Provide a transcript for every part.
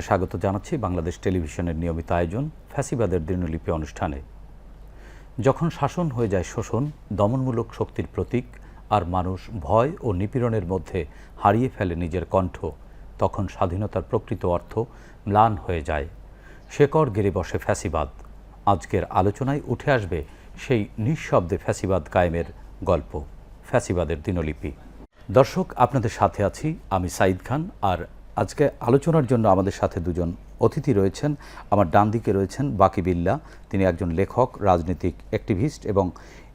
সবাইকে স্বাগত জানাচ্ছি বাংলাদেশ টেলিভিশনের নিয়মিত আয়োজন ফ্যাসিবাদের দিনলিপি অনুষ্ঠানে। যখন শাসন হয়ে যায় শোষণ, দমনমূলক শক্তির প্রতীক আর মানুষ ভয় ও নিপীড়নের মধ্যে হারিয়ে ফেলে নিজের কণ্ঠ, তখন স্বাধীনতার প্রকৃত অর্থ ম্লান হয়ে যায়। শেকড় গেড়ে বসে ফ্যাসিবাদ। আজকের আলোচনায় উঠে আসবে সেই নিঃশব্দে ফ্যাসিবাদ কায়েমের গল্প, ফ্যাসিবাদের দিনলিপি দর্শক, আপনাদের সাথে আছি আমি সাইদ খান আর আজকে আলোচনার জন্য আমাদের সাথে দুজন অতিথি রয়েছেন। আমার ডান দিকে রয়েছেন বাকি বিল্লা। তিনি একজন লেখক, রাজনৈতিক অ্যাক্টিভিস্ট এবং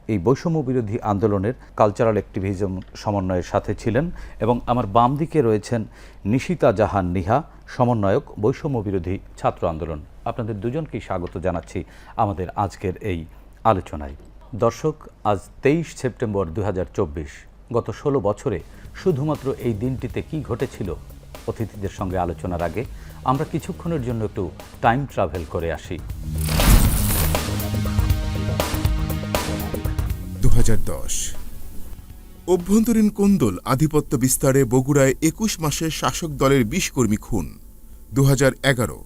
এই বৈষম্য বিরোধী আন্দোলনের কালচারাল অ্যাক্টিভিজম সমন্বয়ের সাথে ছিলেন এবং আমার বাম দিকে রয়েছেন নিশিতা জাহান নিহা, সমন্বয়ক, বৈষম্য বিরোধী ছাত্র আন্দোলন। আপনাদের দুজনকেই স্বাগত জানাচ্ছি আমাদের আজকের এই আলোচনায়। দর্শক, আজ তেইশ সেপ্টেম্বর দু হাজার চব্বিশ। গত ষোলো বছরে শুধুমাত্র এই দিনটিতে কি ঘটেছিল অতিথিদের সঙ্গে আলোচনার আগে আমরা কিছুক্ষণের জন্য একটু টাইম ট্রাভেল করে আসি। অভ্যন্তরীণ কোন্দল আধিপত্য বিস্তারে বগুড়ায় একুশ মাসের শাসক দলের বিশ কর্মী খুন। দু হাজার এগারো।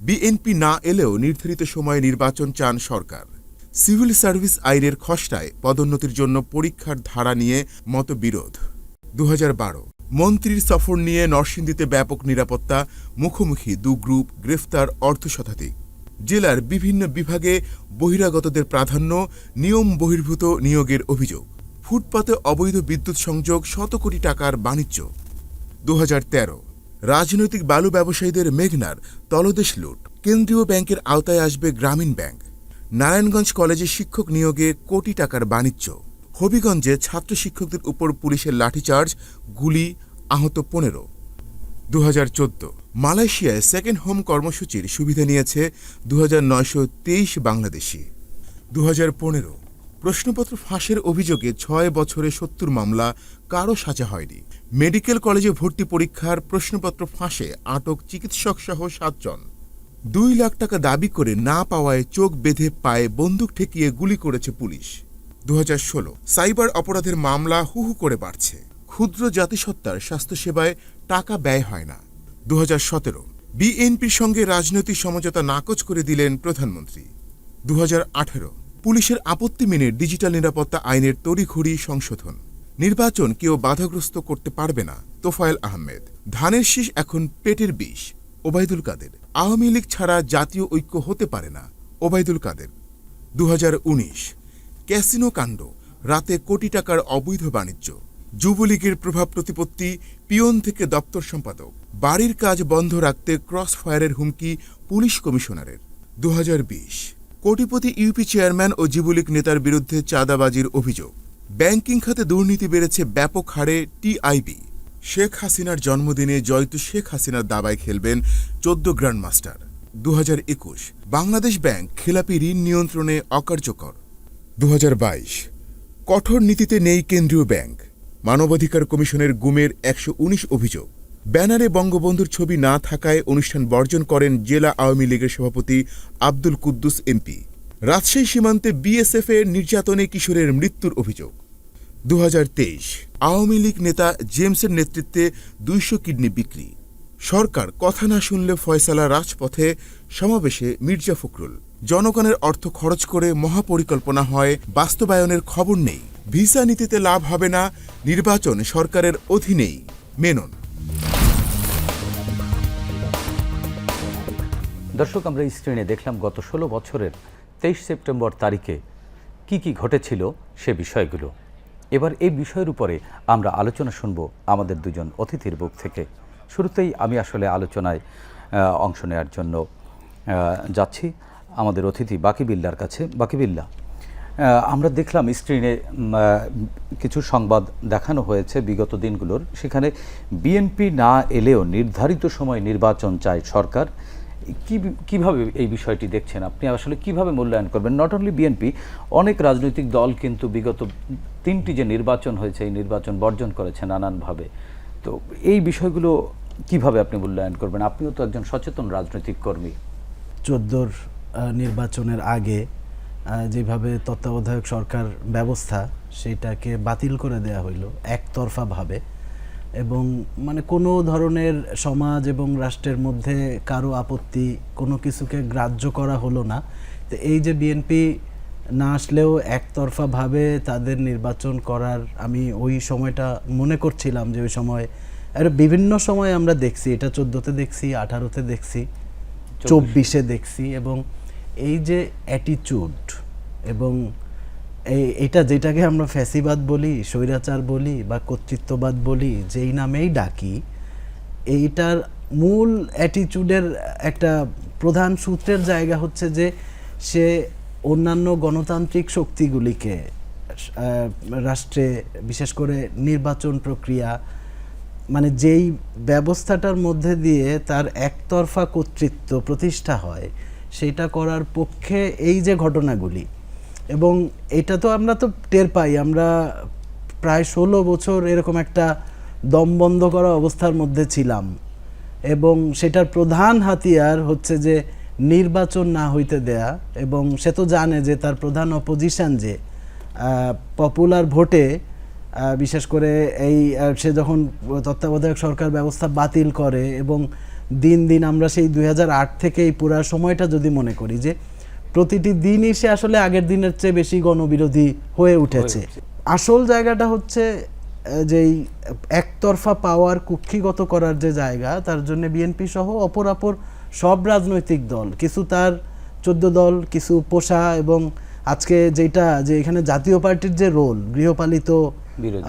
বিএনপি না এলেও নির্ধারিত সময়ে নির্বাচন চান সরকার। সিভিল সার্ভিস আইনের খসড়ায় পদোন্নতির জন্য পরীক্ষার ধারা নিয়ে মতবিরোধ। দু হাজার বারো। মন্ত্রীর সফর নিয়ে নরসিংদীতে ব্যাপক নিরাপত্তা, মুখোমুখি দু গ্রুপ গ্রেফতার অর্ধ শতাধিক জেলার বিভিন্ন বিভাগে বহিরাগতদের প্রাধান্য, নিয়ম বহির্ভূত নিয়োগের অভিযোগ। ফুটপাতে অবৈধ বিদ্যুৎ সংযোগ, শত কোটি টাকার বাণিজ্য। দু হাজার তেরো, রাজনৈতিক বালু ব্যবসায়ীদের মেঘনার তলদেশ লুট। কেন্দ্রীয় ব্যাংকের আওতায় আসবে গ্রামীণ ব্যাংক। নারায়ণগঞ্জ কলেজে শিক্ষক নিয়োগে কোটি টাকার বাণিজ্য। হবিগঞ্জে ছাত্র শিক্ষকদের উপর পুলিশের লাঠিচার্জ, গুলি, আহত পনেরো। দু হাজার চোদ্দ, মালয়েশিয়ায় সেকেন্ড হোম কর্মসূচির সুবিধা নিয়েছে দু হাজার নয়শো তেইশ বাংলাদেশি। দু হাজার পনেরো, প্রশ্নপত্র ফাঁসের অভিযোগে ছয় বছরে সত্তর মামলা, কারও সাজা হয়নি। মেডিকেল কলেজে ভর্তি পরীক্ষার প্রশ্নপত্র ফাঁসে আটক চিকিৎসক সহ সাতজন। দুই লাখ টাকা দাবি করে না পাওয়ায় চোখ বেঁধে পায়ে বন্দুক ঠেকিয়ে গুলি করেছে পুলিশ। দু হাজার ষোলো, সাইবার অপরাধের মামলা হু হু করে বাড়ছে। ক্ষুদ্র জাতিসত্তার স্বাস্থ্যসেবায় টাকা ব্যয় হয় না। দু হাজার সতেরো, বিএনপির সঙ্গে রাজনৈতিক সমঝোতা নাকচ করে দিলেন প্রধানমন্ত্রী। দু হাজার আঠেরো, পুলিশের আপত্তি মেনে ডিজিটাল নিরাপত্তা আইনের তড়িঘড়ি সংশোধন। নির্বাচন কেউ বাধাগ্রস্ত করতে পারবে না, তোফায়েল আহমেদ। ধানের শীষ এখন পেটের বিষ। ওবায়দুল কাদের। আওয়ামী লীগ ছাড়া জাতীয় ঐক্য হতে পারে না, ওবায়দুল কাদের। দু হাজার উনিশ ক্যাসিনো কাণ্ড, রাতে কোটি টাকার অবৈধ বাণিজ্য, যুবলীগের প্রভাব প্রতিপত্তি, পিয়ন থেকে দপ্তর সম্পাদক, বাড়ির কাজ বন্ধ রাখতে ক্রস ফায়ারের হুমকি পুলিশ কমিশনারের। দু হাজার বিশ, কোটিপতি ইউপি চেয়ারম্যান ও যুবলীগ নেতার বিরুদ্ধে চাঁদাবাজির অভিযোগ। ব্যাংকিং খাতে দুর্নীতি বেড়েছে ব্যাপক হারে টিআইবি শেখ হাসিনার জন্মদিনে জয়তু শেখ হাসিনার দাবায় খেলবেন চোদ্দ গ্র্যান্ড মাস্টার দু বাংলাদেশ ব্যাংক খেলাপি ঋণ নিয়ন্ত্রণে অকার্যকর। দু হাজার বাইশ। কঠোর নীতিতে নেই কেন্দ্রীয় ব্যাংক। মানবাধিকার কমিশনের গুমের একশো উনিশ অভিযোগ। ব্যানারে বঙ্গবন্ধুর ছবি না থাকায় অনুষ্ঠান বর্জন করেন জেলা আওয়ামী লীগের সভাপতি আব্দুল কুদ্দুস এমপি। রাজশাহী সীমান্তে বিএসএফ এর নির্যাতনে কিশোরের মৃত্যুর অভিযোগ। দু হাজার তেইশ। আওয়ামী লীগ নেতা জেমসের নেতৃত্বে দুইশো কিডনি বিক্রি। সরকার কথা না শুনলে ফয়সালা রাজপথে সমাবেশে মির্জা ফখরুল। জনগণের অর্থ খরচ করে মহাপরিকল্পনা হয়, বাস্তবায়নের খবর নেই। ভিসা নীতিতে লাভ হবে না, নির্বাচন সরকারের অধীনেই। মেনন। দর্শক, আমরা স্ক্রিনে দেখলাম গত ষোলো বছরের তেইশ সেপ্টেম্বর তারিখে কি কি ঘটেছিল সে বিষয়গুলো। এবার এই বিষয়ের উপরে আমরা আলোচনা শুনব আমাদের দুজন অতিথির বুক থেকে। শুরুতেই আমি আসলে আলোচনায় অংশ নেওয়ার জন্য যাচ্ছি। আমাদের অতিথি বাকিবিল্লার কাছে বাকিবিল্লা আহ, আমরা দেখলাম স্ক্রিনে কিছু সংবাদ দেখানো হয়েছে বিগত দিনগুলোর। সেখানে বিএনপি না এলেও নির্ধারিত সময় নির্বাচন চায় সরকার। কীভাবে এই বিষয়টি দেখছেন আপনি? আসলে কীভাবে মূল্যায়ন করবেন? নট অনলি বিএনপি অনেক রাজনৈতিক দল কিন্তু বিগত তিনটি যে নির্বাচন হয়েছে এই নির্বাচন বর্জন করেছে নানানভাবে। তো এই বিষয়গুলো কীভাবে আপনি মূল্যায়ন করবেন? আপনিও তো একজন সচেতন রাজনৈতিক কর্মী। চোদ্দোর নির্বাচনের আগে যেভাবে তত্ত্বাবধায়ক সরকার ব্যবস্থা সেটাকে বাতিল করে দেয়া হইল একতরফাভাবে। এবং মানে কোনো ধরনের সমাজ এবং রাষ্ট্রের মধ্যে কারও আপত্তি কোনো কিছুকে গ্রাহ্য করা হলো না। তো এই যে বিএনপি না আসলেও একতরফাভাবে তাদের নির্বাচন করার আমি ওই সময়টা মনে করছিলাম যে ওই সময় আর বিভিন্ন সময় আমরা দেখছি এটা চোদ্দোতে দেখছি আঠারোতে দেখছি চব্বিশে দেখছি এবং এই যে অ্যাটিচিউড এবং এটা যেটাকে আমরা ফ্যাসিবাদ বলি, স্বৈরাচার বলি বা কর্তৃত্ববাদ বলি, যেই নামেই ডাকি, এইটার মূল অ্যাটিচিউডের একটা প্রধান সূত্রের জায়গা হচ্ছে যে সে অন্যান্য গণতান্ত্রিক শক্তিগুলিকে রাষ্ট্রে, বিশেষ করে নির্বাচন প্রক্রিয়া মানে যেই ব্যবস্থাটার মধ্যে দিয়ে তার একতরফা কর্তৃত্ব প্রতিষ্ঠা হয় সেটা করার পক্ষে এই যে ঘটনাগুলি, এবং এটা তো আমরা তো টের পাই, আমরা প্রায় ষোলো বছর এরকম একটা দম বন্ধ করা অবস্থার মধ্যে ছিলাম। এবং সেটার প্রধান হাতিয়ার হচ্ছে যে নির্বাচন না হইতে দেয়া, এবং সে তো জানে যে তার প্রধান অপোজিশন যে পপুলার ভোটে বিশেষ করে এই সে যখন তত্ত্বাবধায়ক সরকার ব্যবস্থা বাতিল করে এবং দিন দিন আমরা সেই দুই হাজার আট থেকে এই পুরা সময়টা যদি মনে করি যে প্রতিটি দিনই সে আসলে আগের দিনের চেয়ে বেশি গণবিরোধী হয়ে উঠেছে আসল জায়গাটা হচ্ছে যেই একতরফা পাওয়ার কুক্ষিগত করার যে জায়গা তার জন্য বিএনপি সহ অপরাপর সব রাজনৈতিক দল কিছু তার চোদ্দ দল কিছু পোষা এবং আজকে যেটা যে এখানে জাতীয় পার্টির যে রোল গৃহপালিত।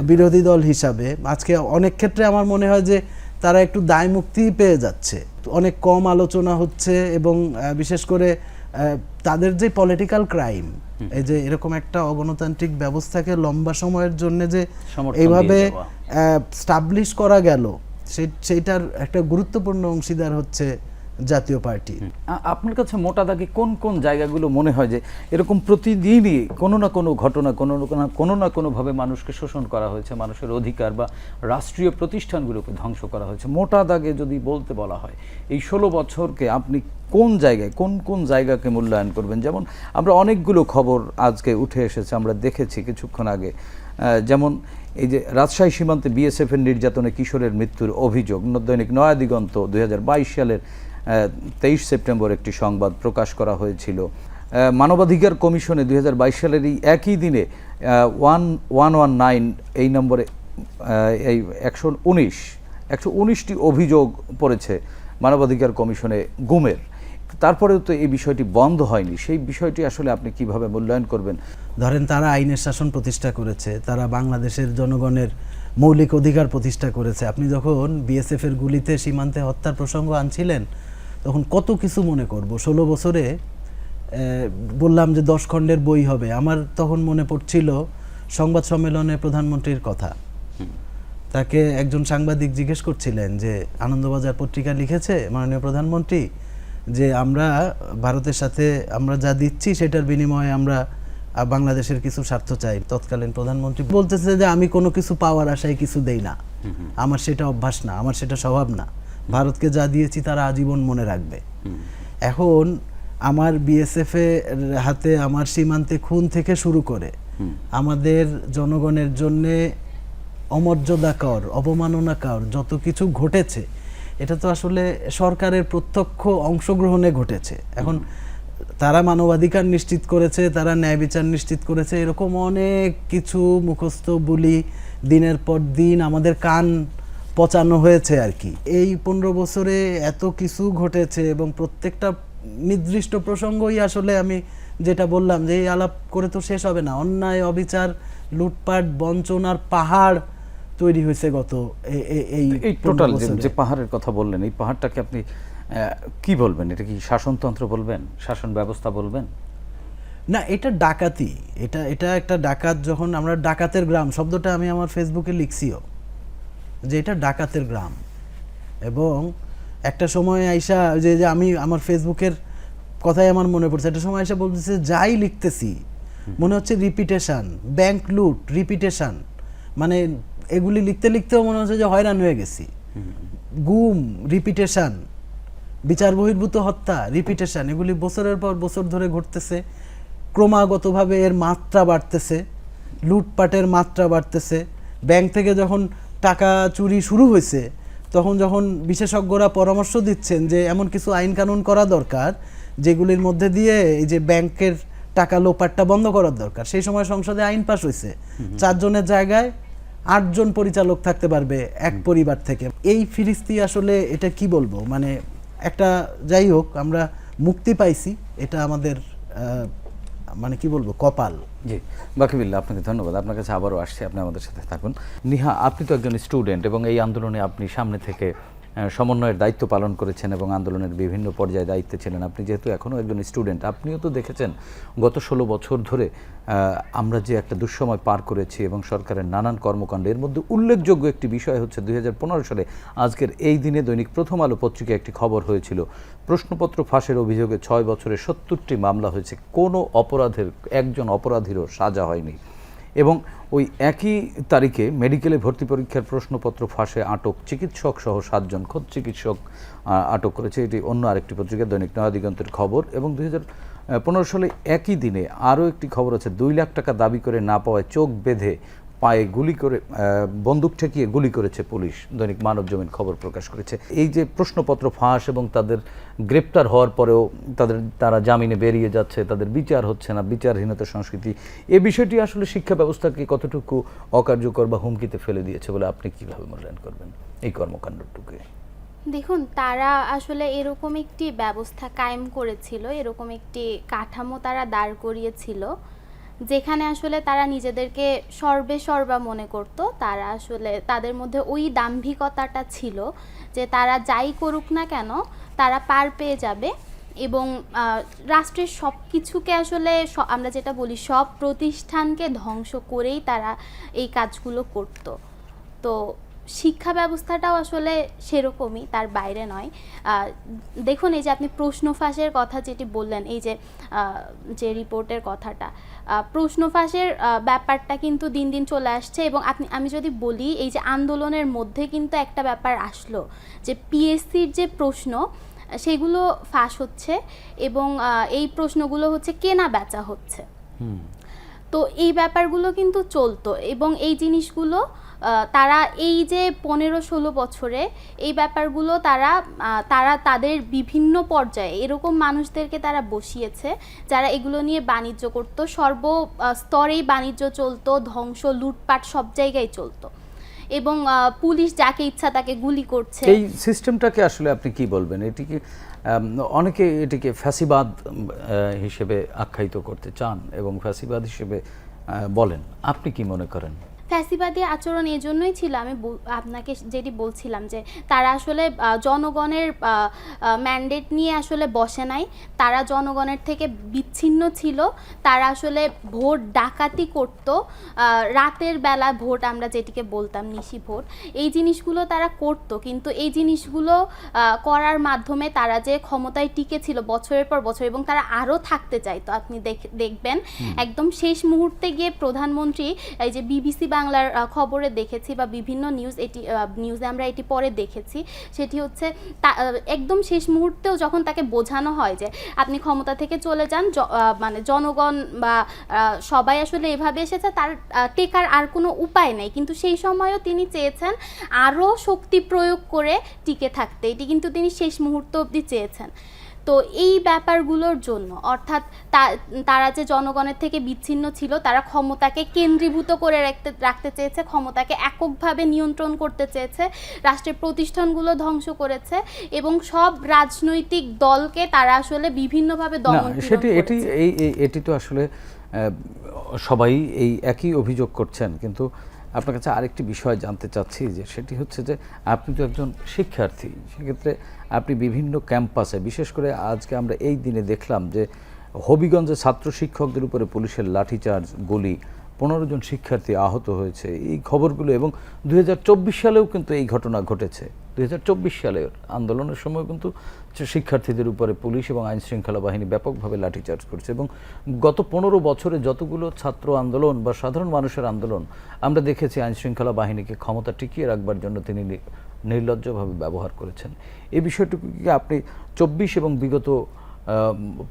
বিরোধী দল হিসাবে আজকে অনেক ক্ষেত্রে আমার মনে হয় যে তারা একটু দায় মুক্তি পেয়ে যাচ্ছে। অনেক কম আলোচনা হচ্ছে এবং বিশেষ করে তাদের যে পলিটিক্যাল ক্রাইম এই যে এরকম একটা অগণতান্ত্রিক ব্যবস্থাকে লম্বা সময়ের জন্য যে এইভাবে স্টাবলিশ করা গেল সেই সেইটার একটা গুরুত্বপূর্ণ অংশীদার হচ্ছে জাতীয় পার্টি। আপনার কাছে মোটা দাগে কোন কোন জায়গাগুলো মনে হয় যে এরকম প্রতিদিনই কোনো না কোনো ঘটনা, কোনো না কোনো না কোনোভাবে মানুষকে শোষণ করা হয়েছে, মানুষের অধিকার বা রাষ্ট্রীয় প্রতিষ্ঠানগুলোকে ধ্বংস করা হয়েছে? মোটা দাগে যদি বলতে বলা হয়, এই ষোলো বছরকে আপনি কোন জায়গায়, কোন কোন জায়গাকে মূল্যায়ন করবেন? যেমন আমরা অনেকগুলো খবর আজকে উঠে এসেছে, আমরা দেখেছি কিছুক্ষণ আগে। যেমন এই যে রাজশাহী সীমান্তে বিএসএফ এর নির্যাতনে কিশোরের মৃত্যুর অভিযোগ দৈনিক নয়া দিগন্ত দুই হাজার বাইশ সালের তেইশ সেপ্টেম্বর একটি সংবাদ প্রকাশ করা হয়েছিল। মানবাধিকার কমিশনে দুই হাজার বাইশ সালের এই একই দিনে ওয়ান ওয়ান ওয়ান নাইন এই নম্বরে এই একশো উনিশ, একশো উনিশটি অভিযোগ পড়েছে মানবাধিকার কমিশনে গুমের। তারপরেও তো এই বিষয়টি বন্ধ হয়নি। সেই বিষয়টি আসলে আপনি কীভাবে মূল্যায়ন করবেন? ধরেন, তারা আইনের শাসন প্রতিষ্ঠা করেছে, তারা বাংলাদেশের জনগণের মৌলিক অধিকার প্রতিষ্ঠা করেছে। আপনি যখন বিএসএফ এর গুলিতে সীমান্তে হত্যার প্রসঙ্গ আনছিলেন তখন কত কিছু মনে করব। ষোলো বছরে বললাম যে দশ খণ্ডের বই হবে। আমার তখন মনে পড়ছিল সংবাদ সম্মেলনে প্রধানমন্ত্রীর কথা। তাকে একজন সাংবাদিক জিজ্ঞেস করছিলেন যে আনন্দবাজার পত্রিকা লিখেছে মাননীয় প্রধানমন্ত্রী যে আমরা ভারতের সাথে আমরা যা দিচ্ছি সেটার বিনিময়ে আমরা বাংলাদেশের কিছু স্বার্থ চাই। তৎকালীন প্রধানমন্ত্রী বলতেছে যে আমি কোনো কিছু পাওয়ার আশায় কিছু দেই না। আমার সেটা অভ্যাস না আমার সেটা স্বভাব না। ভারতকে যা দিয়েছি তারা আজীবন মনে রাখবে। এখন আমার বিএসএফ এর হাতে আমার সীমান্তে খুন থেকে শুরু করে আমাদের জনগণের জন্যে অমর্যাদাকর অবমাননাকর যত কিছু ঘটেছে এটা তো আসলে সরকারের প্রত্যক্ষ অংশগ্রহণে ঘটেছে। এখন তারা মানবাধিকার নিশ্চিত করেছে তারা ন্যায় বিচার নিশ্চিত করেছে এরকম অনেক কিছু মুখস্থ বুলি দিনের পর দিন আমাদের কান পচানো হয়েছে আর কি। এই পনেরো বছরে এত কিছু ঘটেছে এবং প্রত্যেকটা নির্দিষ্ট প্রসঙ্গই আসলে আমি যেটা বললাম যে এই আলাপ করে তো শেষ হবে না। অন্যায় অবিচার লুটপাট বঞ্চনার পাহাড় তৈরি হয়েছে গত এই এই টোটাল যে পাহাড়ের কথা বললেন এই পাহাড়টাকে আপনি কি বলবেন? এটা কি শাসনতন্ত্র বলবেন? শাসন ব্যবস্থা বলবেন? না এটা ডাকাতি। এটা এটা একটা ডাকাত যখন আমরা ডাকাতের গ্রাম শব্দটা আমি আমার ফেসবুকে লিখছিও। যে এটা ডাকাতের গ্রাম। এবং একটা সময় আইসা যে যে আমি আমার ফেসবুকের কথাই আমার মনে পড়ছে। একটা সময় আইসা বলতেছে যাই লিখতেছি। মনে হচ্ছে রিপিটেশন ব্যাংক লুট রিপিটেশন মানে এগুলি লিখতে লিখতেও মনে হচ্ছে যে হয়রান হয়ে গেছি। গুম রিপিটেশন বিচার বহির্ভূত হত্যা রিপিটেশন এগুলি বছরের পর বছর ধরে ঘটতেছে। ক্রমাগতভাবে এর মাত্রা বাড়তেছে। লুটপাটের মাত্রা বাড়তেছে। ব্যাংক থেকে যখন টাকা চুরি শুরু হয়েছে তখন যখন বিশেষজ্ঞরা পরামর্শ দিচ্ছেন যে এমন কিছু আইন কানুন করা দরকার যেগুলির মধ্যে দিয়ে এই যে ব্যাংকের টাকা লোপাটটা বন্ধ করার দরকার সেই সময় সংসদে আইন পাশ হয়েছে। চারজনের জায়গায় আটজন পরিচালক থাকতে পারবে এক পরিবার থেকে। এই ফিরিস্তি আসলে এটা কি বলব? মানে একটা যাই হোক আমরা মুক্তি পাইছি এটা আমাদের মানে কি বলব কপাল। জি, বাকিবিল্লা, আপনাকে ধন্যবাদ। আপনার কাছে আবারও আসছি, আপনি আমাদের সাথে থাকুন। নিহা, আপনি তো একজন স্টুডেন্ট এবং এই আন্দোলনে আপনি সামনে থেকে সমন্বয়ের দায়িত্ব পালন করেছেন এবং আন্দোলনের বিভিন্ন পর্যায়ে দায়িত্বে ছিলেন। আপনি যেহেতু এখনও একজন স্টুডেন্ট, আপনিও তো দেখেছেন গত ষোলো বছর ধরে আমরা যে একটা দুঃসময় পার করেছি এবং সরকারের নানান কর্মকাণ্ড, এর মধ্যে উল্লেখযোগ্য একটি বিষয় হচ্ছে দুই হাজার পনেরো সালে আজকের এই দিনে দৈনিক প্রথম আলো পত্রিকায় একটি খবর হয়েছিল। প্রশ্নপত্র ফাঁসের অভিযোগে ছয় বছরে সত্তরটি মামলা হয়েছে। কোনো অপরাধের, একজন অপরাধীরও সাজা হয়নি। এবং ওই একই তারিখে মেডিকেলে ভর্তি পরীক্ষার প্রশ্নপত্র ফাঁসে আটক চিকিৎসক সহ সাতজন খোদ চিকিৎসক আটক করেছে। এটি অন্য আরেকটি পত্রিকা, দৈনিক নয়াদিগন্তের খবর। এবং দুই পনেরো সালে একই দিনে আরও একটি খবর আছে, দুই লাখ টাকা দাবি করে না পাওয়ায় চোখ বেঁধে পায়ে গুলি করে বন্দুক ঠেকিয়ে গুলি করেছে পুলিশ। দৈনিক মানব জমিন খবর প্রকাশ করেছে। এই যে প্রশ্নপত্র ফাঁস এবং তাদের গ্রেপ্তার হওয়ার পরেও তাদের, তারা জামিনে বেরিয়ে যাচ্ছে, তাদের বিচার হচ্ছে না, বিচারহীনতা সংস্কৃতি। এ বিষয়টি আসলে শিক্ষা ব্যবস্থাকে কতটুকু অকার্যকর বা হুমকিতে ফেলে দিয়েছে বলে আপনি কীভাবে মূল্যায়ন করবেন এই কর্মকাণ্ডটুকে? দেখুন, তারা আসলে এরকম একটি ব্যবস্থা কায়েম করেছিল, এরকম একটি কাঠামো তারা দাঁড় করিয়েছিল। যেখানে আসলে তারা নিজেদেরকে সর্বে সর্বা মনে করত, তারা আসলে তাদের মধ্যে ওই দাম্ভিকতাটা ছিল যে তারা যাই করুক না কেন, তারা পার পেয়ে যাবে এবং রাষ্ট্রের সব কিছুকে আসলে আমরা যেটা বলি সব প্রতিষ্ঠানকে ধ্বংস করেই তারা এই কাজগুলো করত। তো শিক্ষা ব্যবস্থাটাও আসলে সেরকমই তার বাইরে নয়। দেখুন এই যে আপনি প্রশ্ন ফাঁসের কথা যেটি বললেন এই যে যে রিপোর্টের কথাটা প্রশ্ন ফাঁসের ব্যাপারটা কিন্তু দিন দিন চলে আসছে এবং আপনি আমি যদি বলি এই যে আন্দোলনের মধ্যে কিন্তু একটা ব্যাপার আসলো যে পিএসসির যে প্রশ্ন সেগুলো ফাঁস হচ্ছে এবং এই প্রশ্নগুলো হচ্ছে কেনা বেচা হচ্ছে। তো এই ব্যাপারগুলো কিন্তু চলতো এবং এই জিনিসগুলো তারা এই যে পনেরো ষোলো বছরে এই ব্যাপারগুলো তারা তারা তাদের বিভিন্ন পর্যায়ে এরকম মানুষদেরকে তারা বসিয়েছে যারা এগুলো নিয়ে বাণিজ্য করতো, সর্ব স্তরেই বাণিজ্য চলতো, ধ্বংস, লুটপাট সব জায়গায় চলতো। এবং পুলিশ যাকে ইচ্ছা তাকে গুলি করছে। এই সিস্টেমটাকে আসলে আপনি কি বলবেন? এটি কি অনেকে এটিকে ফ্যাসিবাদ হিসেবে আখ্যায়িত করতে চান এবং ফ্যাসিবাদ হিসেবে বলেন। আপনি কি মনে করেন? ফ্যাসিবাদী আচরণ এই জন্যই ছিল আমি আপনাকে যেটি বলছিলাম যে তারা আসলে জনগণের ম্যান্ডেট নিয়ে আসলে বসে নাই। তারা জনগণের থেকে বিচ্ছিন্ন ছিল। তারা আসলে ভোট ডাকাতি করতো। রাতের বেলা ভোট আমরা যেটিকে বলতাম নিশি ভোট। এই জিনিসগুলো তারা করতো কিন্তু এই জিনিসগুলো করার মাধ্যমে তারা যে ক্ষমতায় টিকে ছিল বছরের পর বছর এবং তারা আরও থাকতে চাইতো আপনি দেখ- দেখবেন। একদম শেষ মুহূর্তে গিয়ে প্রধানমন্ত্রী এই যে বিবিসি বাংলার খবরে দেখেছি বা বিভিন্ন নিউজ এটি নিউজে আমরা এটি পরে দেখেছি। সেটি হচ্ছে একদম শেষ মুহূর্তেও যখন তাকে বোঝানো হয় যে আপনি ক্ষমতা থেকে চলে যান মানে জনগণ বা সবাই আসলে এভাবে এসেছে, তার টেকার আর কোনো উপায় নেই। কিন্তু সেই সময়ও তিনি চেয়েছেন আরও শক্তি প্রয়োগ করে টিকে থাকতে। এটি কিন্তু তিনি শেষ মুহূর্ত অবধি চেয়েছেন। তো এই ব্যাপারগুলোর জন্য অর্থাৎ তারা যে জনগণের থেকে বিচ্ছিন্ন ছিল তারা ক্ষমতাকে কেন্দ্রীভূত করে রাখতে রাখতে চেয়েছে ক্ষমতাকে এককভাবে নিয়ন্ত্রণ করতে চেয়েছে রাষ্ট্রের প্রতিষ্ঠানগুলো ধ্বংস করেছে এবং সব রাজনৈতিক দলকে তারা আসলে বিভিন্নভাবে দমন সেটি এটি এই এই- এটি তো আসলে সবাই এই একই অভিযোগ করছেন কিন্তু আপনার কাছে আরেকটি বিষয় জানতে চাচ্ছি যে সেটি হচ্ছে যে আপনি তো একজন শিক্ষার্থী সেক্ষেত্রে আপনি বিভিন্ন ক্যাম্পাসে, বিশেষ করে আজকে আমরা এই দিনে দেখলাম যে হবিগঞ্জে ছাত্র শিক্ষকদের উপরে পুলিশের লাঠিচার্জ, গুলি, পনেরো জন শিক্ষার্থী আহত হয়েছে, এই খবরগুলো এবং দুই হাজার চব্বিশ সালেও কিন্তু এই ঘটনা ঘটেছে। দুই সালের আন্দোলনের সময় কিন্তু শিক্ষার্থীদের উপরে পুলিশ এবং আইন শৃঙ্খলা বাহিনী ব্যাপকভাবে লাঠিচার্জ করছে এবং গত পনেরো বছরে যতগুলো ছাত্র আন্দোলন বা সাধারণ মানুষের আন্দোলন আমরা দেখেছি, আইন শৃঙ্খলা বাহিনীকে ক্ষমতা টিকিয়ে রাখবার জন্য তিনি নির্লজ্জভাবে ব্যবহার করেছেন। এই বিষয়টুকুকে আপনি চব্বিশ এবং বিগত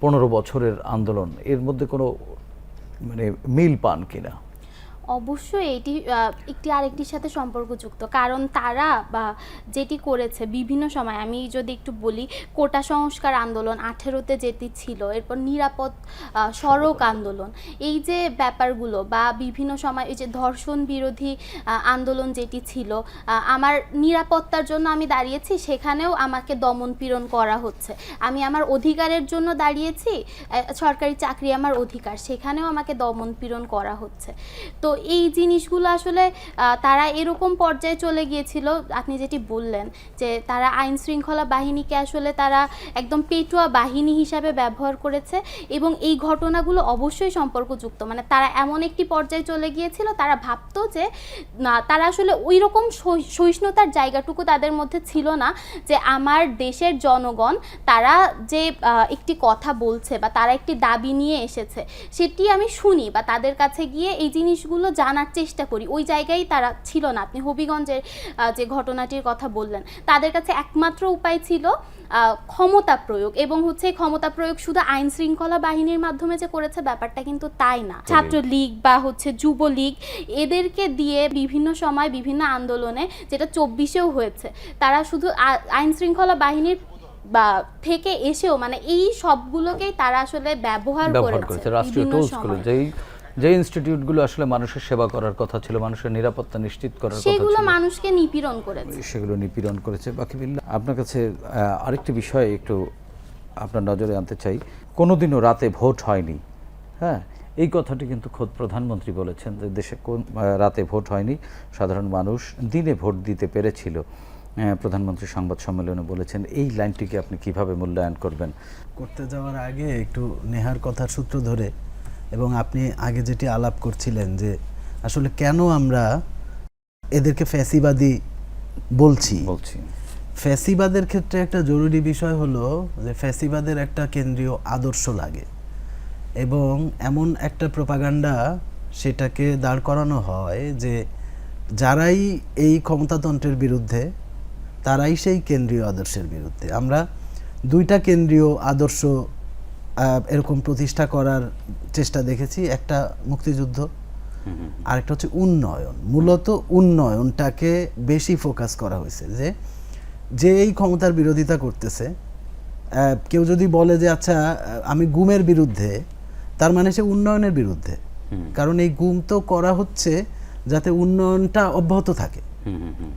পনেরো বছরের আন্দোলন এর মধ্যে কোনো মানে মিল পান কিনা? অবশ্যই এটি একটি আরেকটির সাথে সম্পর্কযুক্ত। কারণ তারা বা যেটি করেছে বিভিন্ন সময়, আমি যদি একটু বলি, কোটা সংস্কার আন্দোলন আঠেরোতে যেটি ছিল, এরপর নিরাপদ সড়ক আন্দোলন। এই যে ব্যাপারগুলো বা বিভিন্ন সময় এই যে ধর্ষণ বিরোধী আন্দোলন যেটি ছিল আমার নিরাপত্তার জন্য আমি দাঁড়িয়েছি, সেখানেও আমাকে দমন পীড়ন করা হচ্ছে। আমি আমার অধিকারের জন্য দাঁড়িয়েছি সরকারি চাকরি আমার অধিকার, সেখানেও আমাকে দমন পীড়ন করা হচ্ছে। তো এই জিনিসগুলো আসলে তারা এরকম পর্যায়ে চলে গিয়েছিল। আপনি যেটি বললেন যে, তারা আইন শৃঙ্খলা বাহিনীকে আসলে তারা একদম পেটুয়া বাহিনী হিসাবে ব্যবহার করেছে এবং এই ঘটনাগুলো অবশ্যই সম্পর্কযুক্ত। মানে তারা এমন একটি পর্যায়ে চলে গিয়েছিল, তারা ভাবতো যে, না, তারা আসলে ওই রকম সহি- সহিষ্ণুতার জায়গাটুকু তাদের মধ্যে ছিল না যে, আমার দেশের জনগণ তারা যে একটি কথা বলছে বা তারা একটি দাবি নিয়ে এসেছে, সেটি আমি শুনি বা তাদের কাছে গিয়ে এই জিনিসগুলো জানার চেষ্টা করি। ওই জায়গায় তারা ছিল না। আপনি হবিগঞ্জের যে ঘটনাটির কথা বললেন তাদের কাছে একমাত্র উপায় ছিল ক্ষমতা প্রয়োগ এবং হচ্ছে ক্ষমতা প্রয়োগ শুধু আইন শৃঙ্খলা বাহিনীর মাধ্যমে যে করেছে ব্যাপারটা কিন্তু তাই না। ছাত্রলীগ বা হচ্ছে যুবলীগ এদেরকে দিয়ে বিভিন্ন সময় বিভিন্ন আন্দোলনে যেটা চব্বিশেও হয়েছে তারা শুধু আইন শৃঙ্খলা বাহিনীর বা থেকে এসেও মানে এই সবগুলোকেই তারা আসলে ব্যবহার করেছে রাষ্ট্রীয় টুলসগুলো। যেই যে ইনস্টিটিউটগুলো আসলে মানুষের সেবা করার কথা ছিল মানুষের নিরাপত্তা নিশ্চিত করার কথা সেগুলো ছিল মানুষকে নিপীড়ন করেছে। সেগুলো নিপীড়ন করেছে। বাকি আপনার কাছে আরেকটি বিষয় একটু আপনার নজরে আনতে চাই। কোনোদিনও রাতে ভোট হয়নি। হ্যাঁ এই কথাটি কিন্তু খোদ প্রধানমন্ত্রী বলেছেন যে দেশে কোন রাতে ভোট হয়নি। সাধারণ মানুষ দিনে ভোট দিতে পেরেছিল। প্রধানমন্ত্রী সংবাদ সম্মেলনে বলেছেন এই লাইনটিকে আপনি কীভাবে মূল্যায়ন করবেন? করতে যাওয়ার আগে একটু নেহার কথার সূত্র ধরে এবং আপনি আগে যেটি আলাপ করছিলেন যে আসলে কেন আমরা এদেরকে ফ্যাসিবাদী বলছি? বলছি। ফ্যাসিবাদের ক্ষেত্রে একটা জরুরি বিষয় হলো যে ফ্যাসিবাদের একটা কেন্দ্রীয় আদর্শ লাগে এবং এমন একটা প্রপাগান্ডা সেটাকে দাঁড় করানো হয় যে যারাই এই ক্ষমতাতন্ত্রের বিরুদ্ধে তারাই সেই কেন্দ্রীয় আদর্শের বিরুদ্ধে। আমরা দুইটা কেন্দ্রীয় আদর্শ এরকম প্রতিষ্ঠা করার চেষ্টা দেখেছি একটা মুক্তিযুদ্ধ আরেকটা হচ্ছে উন্নয়ন। মূলত উন্নয়নটাকে বেশি ফোকাস করা হয়েছে যে যে এই ক্ষমতার বিরোধিতা করতেছে কেউ যদি বলে যে আচ্ছা আমি গুমের বিরুদ্ধে তার মানে সে উন্নয়নের বিরুদ্ধে। কারণ এই গুম তো করা হচ্ছে যাতে উন্নয়নটা অব্যাহত থাকে। হুম হুম হুম।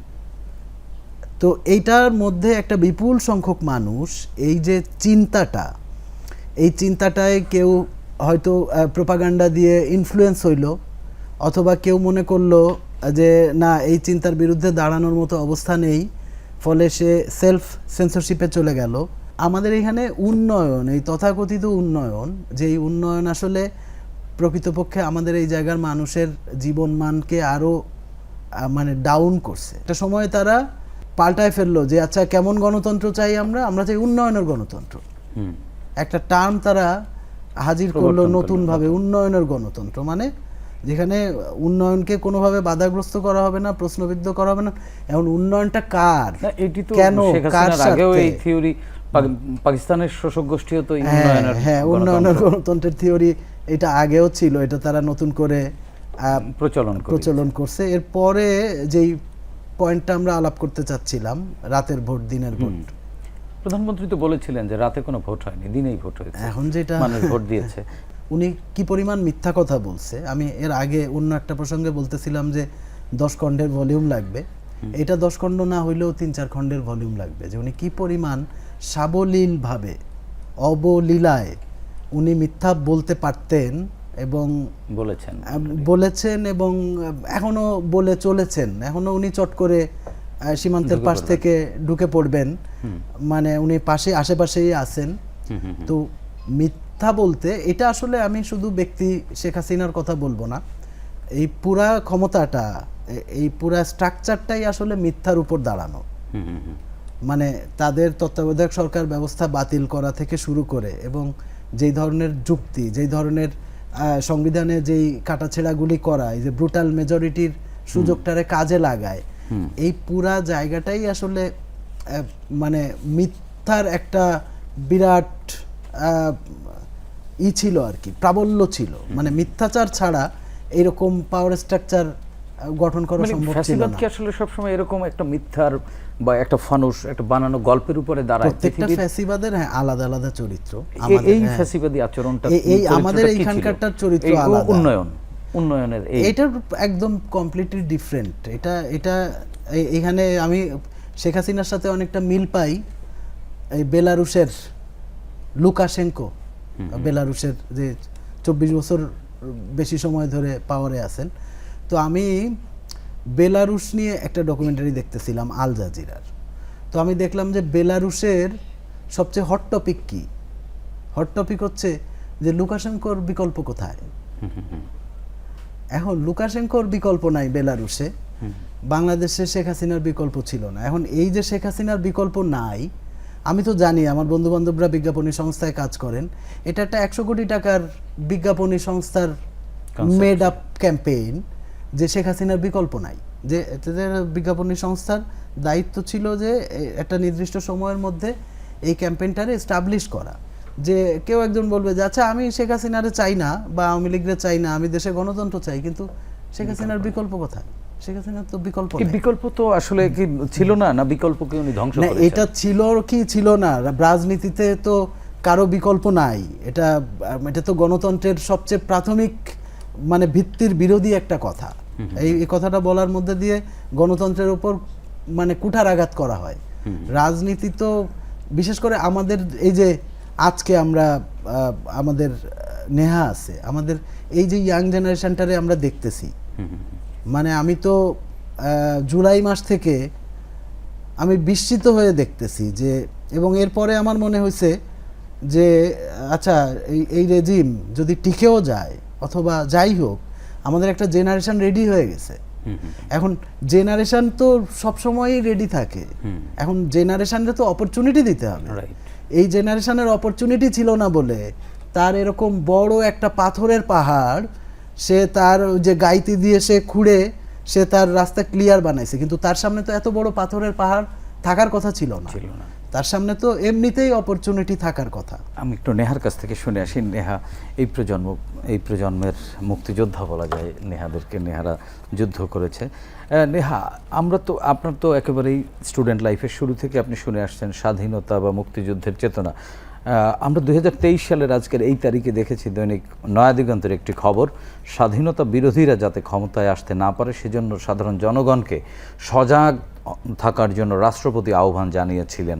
তো এইটার মধ্যে একটা বিপুল সংখ্যক মানুষ এই যে চিন্তাটা এই চিন্তাটায় কেউ হয়তো প্রোপাগান্ডা দিয়ে ইনফ্লুয়েন্স হইল, অথবা কেউ মনে করল যে না, এই চিন্তার বিরুদ্ধে দাঁড়ানোর মতো অবস্থা নেই, ফলে সে সেলফ সেন্সরশিপে চলে গেল। আমাদের এখানে উন্নয়ন, এই তথাকথিত উন্নয়ন যে এই উন্নয়ন আসলে প্রকৃতপক্ষে আমাদের এই জায়গার মানুষের জীবনমানকে আরও মানে ডাউন করছে। একটা সময় তারা পাল্টায় ফেলল যে আচ্ছা কেমন গণতন্ত্র চাই আমরা? আমরা চাই উন্নয়নের গণতন্ত্র। একটা টার্ম তারা হাজির করল নতুনভাবে উন্নয়নের গণতন্ত্র। মানে যেখানে উন্নয়নকে কোনোভাবে বাধাগ্রস্ত করা হবে না প্রশ্নবিদ্ধ করা হবে না। এখন উন্নয়নটা কার? এটি তো কেন? কার আগেও এই থিওরি পাকিস্তানের শোষক গোষ্ঠীও তো হ্যাঁ উন্নয়নের হ্যাঁ উন্নয়নের গণতন্ত্রের থিওরি এটা আগেও ছিল এটা তারা নতুন করে আহ, প্রচলন প্রচলন করছে। এরপরে যেই পয়েন্টটা আমরা আলাপ করতে চাচ্ছিলাম রাতের ভোট দিনের ভোট প্রধানমন্ত্রী তো বলেছিলেন যে রাতে কোনো ভোট হয়নি দিনেই ভোট হয়েছে। এখন যেটা মানুষ ভোট দিয়েছে। উনি কি পরিমাণ মিথ্যা কথা বলছে আমি এর আগে অন্য একটা প্রসঙ্গে বলতেছিলাম যে দশ খণ্ডের ভলিউম লাগবে। এটা দশ খণ্ড না হইলেও তিন চার খণ্ডের ভলিউম লাগবে যে উনি কি পরিমাণ সাবলীলভাবে অবলীলায় উনি মিথ্যা বলতে পারতেন এবং বলেছেন। বলেছেন এবং আহ, এখনও বলে চলেছেন। এখনও উনি চট করে সীমান্তের পাশ থেকে ঢুকে পড়বেন। মানে উনি পাশে আশেপাশেই আছেন। তো মিথ্যা বলতে এটা আসলে আমি শুধু ব্যক্তি শেখ হাসিনার কথা বলব না। এই পুরা ক্ষমতাটা এই পুরা স্ট্রাকচারটাই আসলে মিথ্যার উপর দাঁড়ানো। মানে তাদের তত্ত্বাবধায়ক সরকার ব্যবস্থা বাতিল করা থেকে শুরু করে এবং যেই ধরনের যুক্তি যেই ধরনের সংবিধানে যেই কাটাছেড়াগুলি করা এই যে ব্রুটাল মেজরিটির সুযোগটারে কাজে লাগায় এই পুরা জায়গাটাই আসলে মানে মিথ্যার একটা বিরাট ই ছিল আর কি প্রাবল্য ছিল। মানে মিথ্যাচার ছাড়া এইরকম পাওয়ার স্ট্রাকচার গঠন করা মানে সম্ভব ছিল না। আসলে সবসময় এরকম একটা মিথ্যার বা একটা ফানুস একটা বানানো গল্পের উপরে দাঁড়ায়? প্রত্যেকটা ফ্যাসিবাদের হ্যাঁ আলাদা আলাদা চরিত্র আমাদের, এই হ্যাঁ। ফ্যাসিবাদী আচরণটা এই- আমাদের এইখানকারটার চরিত্র আলাদা। উন্নয়ন। উন্নয়নের এটার একদম কমপ্লিটলি ডিফারেন্ট এটা এটা এখানে আমি শেখ হাসিনার সাথে অনেকটা মিল পাই এই বেলারুশের লুকাশেঙ্কো বেলারুশের যে চব্বিশ বছর বেশি সময় ধরে পাওয়ারে আছেন। তো আমি বেলারুশ নিয়ে একটা ডকুমেন্টারি দেখতেছিলাম আল জাজিরার। তো আমি দেখলাম যে বেলারুশের সবচেয়ে হট টপিক কি? হট টপিক হচ্ছে যে লুকাশেঙ্কোর বিকল্প কোথায়? এখন লুকাশেঙ্কোর বিকল্প নাই বেলারুশে। বাংলাদেশে শেখ হাসিনার বিকল্প ছিল না। এখন এই যে শেখ হাসিনার বিকল্প নাই আমি তো জানি আমার বন্ধু বান্ধবরা বিজ্ঞাপনী সংস্থায় কাজ করেন এটা একটা একশো কোটি টাকার বিজ্ঞাপনী সংস্থার মেড আপ ক্যাম্পেইন যে শেখ হাসিনার বিকল্প নাই। যে বিজ্ঞাপনী সংস্থার দায়িত্ব ছিল যে একটা নির্দিষ্ট সময়ের মধ্যে এই ক্যাম্পেইনটারে এস্টাবলিশ করা। যে কেউ একজন বলবে যে আচ্ছা আমি শেখ হাসিনারে চাই না বা আওয়ামী লীগরে চাই না আমি দেশে গণতন্ত্র চাই। কিন্তু শেখ হাসিনার বিকল্প কোথায়? শেখ হাসিনার তো বিকল্প। বিকল্প তো আসলে কি ছিল না না বিকল্পকে উনি ধ্বংস না এটা ছিল কি ছিল না? রাজনীতিতে তো কারও বিকল্প নাই। এটা এটা তো গণতন্ত্রের সবচেয়ে প্রাথমিক মানে ভিত্তির বিরোধী একটা কথা। এই এই কথাটা বলার মধ্যে দিয়ে গণতন্ত্রের উপর মানে কুঠারাঘাত করা হয়। রাজনীতি তো বিশেষ করে আমাদের এই যে আজকে আমরা আমাদের নেহা আছে। আমাদের এই যে ইয়াং জেনারেশনটারে আমরা দেখতেছি। মানে আমি তো জুলাই মাস থেকে আমি বিস্মিত হয়ে দেখতেছি যে এবং এরপরে আমার মনে হয়েছে যে আচ্ছা এই এই রেজিম যদি টিকেও যায় অথবা যাই হোক আমাদের একটা জেনারেশন রেডি হয়ে গেছে। এখন জেনারেশন তো সবসময়ই রেডি থাকে। এখন জেনারেশনরে তো অপরচুনিটি দিতে হবে. এই জেনারেশনের অপরচুনিটি ছিল না বলে। তার এরকম বড় একটা পাথরের পাহাড় সে তার যে গাইতি দিয়ে সে খুঁড়ে সে তার রাস্তা ক্লিয়ার বানাইছে। কিন্তু তার সামনে তো এত বড় পাথরের পাহাড় থাকার কথা ছিল না। ছিল না। তার সামনে তো এমনিতেই অপরচুনিটি থাকার কথা। আমি একটু নেহার কাছ থেকে শুনে আসি। নেহা এই প্রজন্ম এই প্রজন্মের মুক্তিযোদ্ধা বলা যায়। নেহাদেরকে নেহারা যুদ্ধ করেছে। নেহা, আমরা তো, আপনার তো একেবারেই স্টুডেন্ট লাইফের শুরু থেকে আপনি শুনে আসছেন স্বাধীনতা বা মুক্তিযুদ্ধের চেতনা। আমরা দু হাজার তেইশ সালের আজকের এই তারিখে দেখেছি দৈনিক নয়া দিগন্তের একটি খবর। স্বাধীনতা বিরোধীরা যাতে ক্ষমতায় আসতে না পারে, সেজন্য সাধারণ জনগণকে সজাগ থাকার জন্য রাষ্ট্রপতি আহ্বান জানিয়েছিলেন।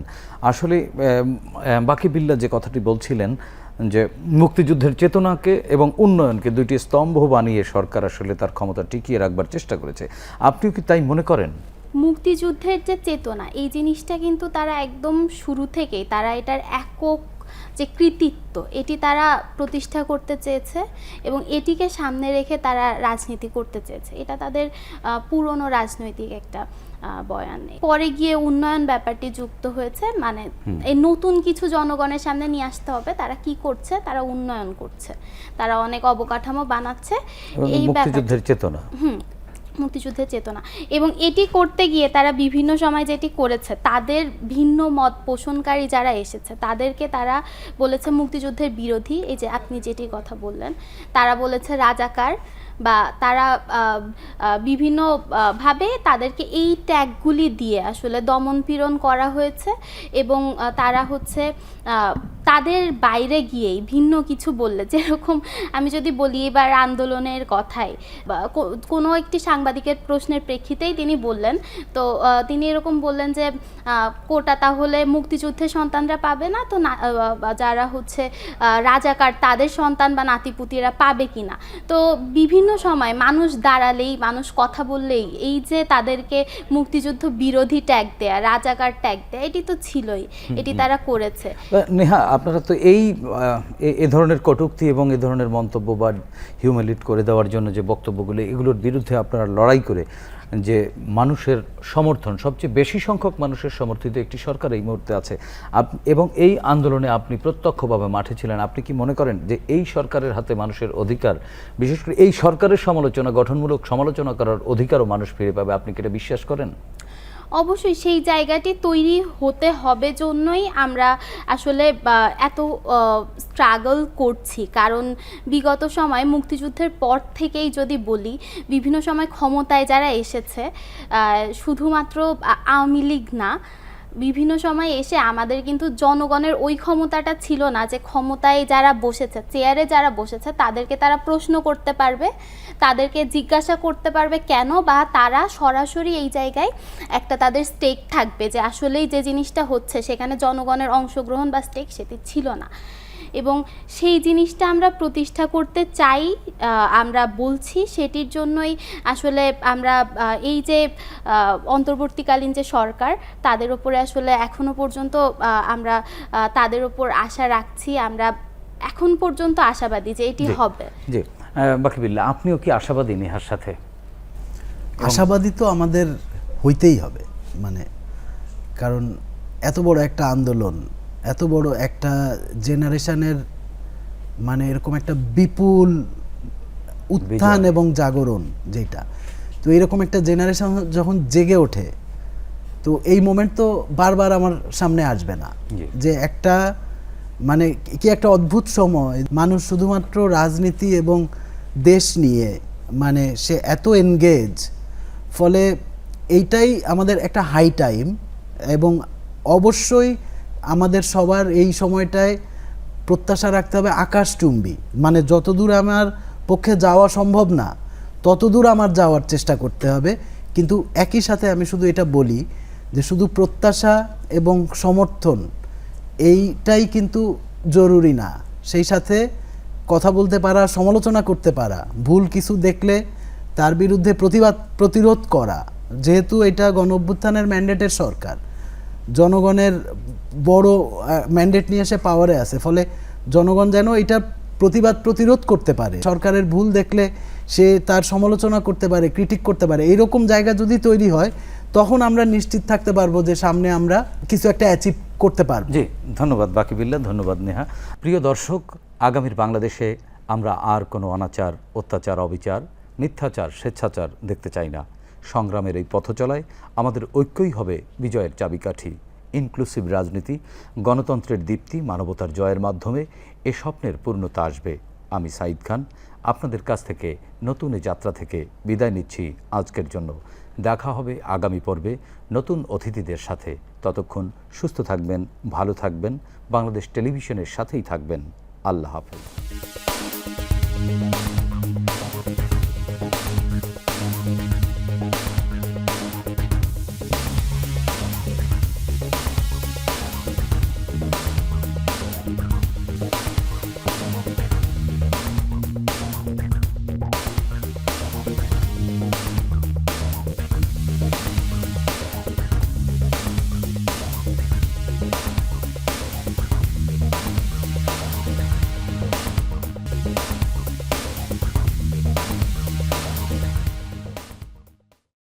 আসলে বাকি বিল্লা যে কথাটি বলছিলেন যে মুক্তিযুদ্ধের চেতনাকে এবং উন্নয়নকে দুইটি স্তম্ভ বানিয়ে সরকার আসলে তার ক্ষমতা টিকিয়ে রাখবার চেষ্টা করেছে। আপনিও কি তাই মনে করেন? মুক্তিযুদ্ধের যে চেতনা, এই জিনিসটা কিন্তু তারা একদম শুরু থেকেই, তারা এটার একক যে কৃতিত্ব, এটি তারা প্রতিষ্ঠা করতে চেয়েছে এবং এটিকে সামনে রেখে তারা রাজনীতি করতে চেয়েছে। এটা তাদের পুরনো রাজনৈতিক একটা বয়ান পরে গিয়ে উন্নয়ন ব্যাপারটি যুক্ত হয়েছে মানে এই নতুন কিছু জনগণের সামনে নিয়ে আসতে হবে তারা কি করছে? তারা উন্নয়ন করছে। তারা অনেক অবকাঠামো বানাচ্ছে। এই মুক্তিযুদ্ধের চেতনা। হুম মুক্তিযুদ্ধের চেতনা। এবং এটি করতে গিয়ে তারা বিভিন্ন সময় যেটি করেছে তাদের ভিন্ন মত পোষণকারী যারা এসেছে তাদেরকে তারা বলেছে মুক্তিযুদ্ধের বিরোধী। এই যে আপনি যেটি কথা বললেন তারা বলেছে রাজাকার বা তারা আহ, আহ, বিভিন্ন ভাবে তাদেরকে এই ট্যাগগুলি দিয়ে আসলে দমন পীড়ন করা হয়েছে এবং তারা হচ্ছে তাদের বাইরে গিয়েই ভিন্ন কিছু বললে যেরকম আমি যদি বলি এবার আন্দোলনের কথাই বা কোনো একটি সাংবাদিকের প্রশ্নের প্রেক্ষিতেই তিনি বললেন তো তিনি এরকম বললেন যে কোটা তাহলে মুক্তিযুদ্ধের সন্তানরা পাবে না তো যারা হচ্ছে রাজাকার তাদের সন্তান বা নাতিপুতিরা পাবে কি না তো বিভিন্ন সময় মানুষ দাঁড়ালেই মানুষ কথা বললেই এই যে তাদেরকে মুক্তিযুদ্ধ বিরোধী ট্যাগ দেয়া রাজাকার ট্যাগ দেয়া এটি তো ছিলই এটি তারা করেছে। নেহা আপনারা তো এই এ- এ ধরনের কটুক্তি এবং এ ধরনের মন্তব্য বা হিউম্যালিট করে দেওয়ার জন্য যে বক্তব্যগুলো এগুলোর বিরুদ্ধে আপনারা লড়াই করে যে মানুষের সমর্থন, সবচেয়ে বেশি সংখ্যক মানুষের সমর্থিত একটি সরকার এই মুহূর্তে আছে। এবং এই আন্দোলনে আপনি প্রত্যক্ষভাবে মাঠে ছিলেন। আপনি কি মনে করেন যে এই সরকারের হাতে মানুষের অধিকার, বিশেষ করে এই সরকারের সমালোচনা, গঠনমূলক সমালোচনা করার অধিকারও মানুষ ফিরে পাবে? আপনি কি এটা বিশ্বাস করেন? অবশ্যই সেই জায়গাটি তৈরি হতে হবে জন্যই আমরা আসলে এত স্ট্রাগল করছি। কারণ বিগত সময় মুক্তিযুদ্ধের পর থেকেই যদি বলি, বিভিন্ন সময় ক্ষমতায় যারা এসেছে শুধুমাত্র আওয়ামী লীগ না, বিভিন্ন সময় এসে আমাদের কিন্তু জনগণের ওই ক্ষমতাটা ছিল না যে ক্ষমতায় যারা বসেছে চেয়ারে যারা বসেছে, তাদেরকে তারা প্রশ্ন করতে পারবে। তাদেরকে জিজ্ঞাসা করতে পারবে কেন বা তারা সরাসরি এই জায়গায় একটা তাদের স্টেক থাকবে যে আসলেই যে জিনিসটা হচ্ছে সেখানে জনগণের অংশগ্রহণ বা স্টেক সেটি ছিল না। এবং সেই জিনিসটা আমরা প্রতিষ্ঠা করতে চাই আমরা বলছি সেটির জন্যই আসলে আমরা এই যে অন্তর্বর্তীকালীন যে সরকার তাদের উপরে আসলে এখনও পর্যন্ত আমরা তাদের উপর আশা রাখছি আমরা এখন পর্যন্ত আশাবাদী যে এটি হবে। জি। বাকিবিল্লা আপনিও কি আশাবাদী নেহার সাথে? আশাবাদী তো আমাদের হইতেই হবে মানে কারণ এত বড় একটা আন্দোলন এত বড় একটা জেনারেশনের মানে এরকম একটা বিপুল উত্থান এবং জাগরণ যেটা। তো এরকম একটা জেনারেশন যখন জেগে ওঠে তো এই মোমেন্ট তো বারবার আমার সামনে আসবে না। যে একটা মানে কি একটা অদ্ভুত সময় মানুষ শুধুমাত্র রাজনীতি এবং দেশ নিয়ে মানে সে এত এনগেজ ফলে এইটাই আমাদের একটা হাই টাইম এবং অবশ্যই আমাদের সবার এই সময়টায় প্রত্যাশা রাখতে হবে আকাশচুম্বী। মানে যতদূর আমার পক্ষে যাওয়া সম্ভব না, ততদূর আমার যাওয়ার চেষ্টা করতে হবে। কিন্তু একই সাথে আমি শুধু এটা বলি যে শুধু প্রত্যাশা এবং সমর্থন, এইটাই কিন্তু জরুরি না। সেই সাথে কথা বলতে পারা, সমালোচনা করতে পারা, ভুল কিছু দেখলে তার বিরুদ্ধে প্রতিবাদ, প্রতিরোধ করা, যেহেতু এটা গণ অভ্যুত্থানের ম্যান্ডেটের সরকার। জনগণের বড় ম্যান্ডেট নিয়ে এসে পাওয়ারে আছে, ফলে জনগণ যেন এটা প্রতিবাদ, প্রতিরোধ করতে পারে। সরকারের ভুল দেখলে সে তার সমালোচনা করতে পারে ক্রিটিক করতে পারে। এইরকম জায়গা যদি তৈরি হয়, তখন আমরা নিশ্চিত থাকতে পারব যে সামনে আমরা কিছু একটা অ্যাচিভ করতে পারব। জি, ধন্যবাদ বাকিবিল্লা, ধন্যবাদ নেহা। প্রিয় দর্শক আগামীর বাংলাদেশে আমরা আর কোনো অনাচার, অত্যাচার, অবিচার, মিথ্যাচার, স্বেচ্ছাচার দেখতে চাই না। সংগ্রামের এই পথ চলায় আমাদের ঐক্যই হবে বিজয়ের চাবিকাঠি। ইনক্লুসিভ রাজনীতি, গণতন্ত্রের দীপ্তি, মানবতার জয়ের মাধ্যমে এ স্বপ্নের পূর্ণতা আসবে। আমি সাইদ খান, আপনাদের কাছ থেকে নতুন যাত্রা থেকে বিদায় নিচ্ছি আজকের জন্য। দেখা হবে আগামী পর্বে নতুন অতিথিদের সাথে। ততক্ষণ সুস্থ থাকবেন, ভালো থাকবেন, বাংলাদেশ টেলিভিশনের সাথেই থাকবেন। আল্লাহ হাফেজ